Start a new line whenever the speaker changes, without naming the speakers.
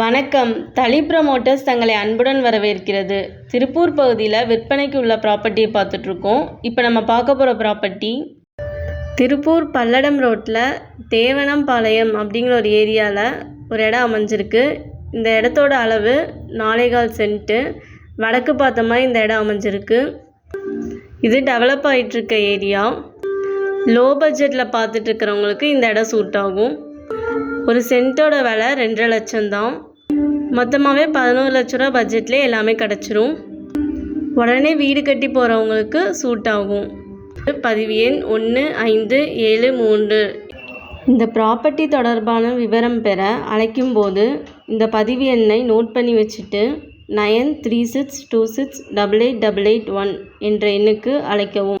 வணக்கம். தளி ப்ரமோட்டர்ஸ் தங்களை அன்புடன் வரவேற்கிறது. திருப்பூர் பகுதியில் விற்பனைக்கு உள்ள ப்ராப்பர்ட்டியை பார்த்துட்ருக்கோம். இப்போ நம்ம பார்க்க போகிற ப்ராப்பர்ட்டி திருப்பூர் பல்லடம் ரோட்டில் தேவனம்பாளையம் அப்படிங்கிற ஒரு ஏரியாவில் ஒரு இடம் அமைஞ்சிருக்கு. இந்த இடத்தோட அளவு நாலேகால் சென்ட்டு வடக்கு பார்த்த மாதிரி இந்த இடம் அமைஞ்சிருக்கு. இது டெவலப் ஆகிட்டுருக்க ஏரியா லோ பட்ஜெட்டில் பார்த்துட்ருக்கிறவங்களுக்கு இந்த இடம் சூட் ஆகும். ஒரு சென்ட்டோட விலை ரெண்டரை லட்சம் தான் மொத்தமாகவே பதினோரு லட்ச ரூபா பட்ஜெட்லேயே எல்லாமே கிடச்சிரும். உடனே வீடு கட்டி போகிறவங்களுக்கு சூட் ஆகும். பதிவு எண் ஒன்று ஐந்து ஏழு மூன்று. இந்த ப்ராப்பர்ட்டி தொடர்பான விவரம் பெற அழைக்கும் போது இந்த பதிவு எண்ணை நோட் பண்ணி வச்சுட்டு nine three six two six double eight double eight one என்ற எண்ணுக்கு அழைக்கவும்.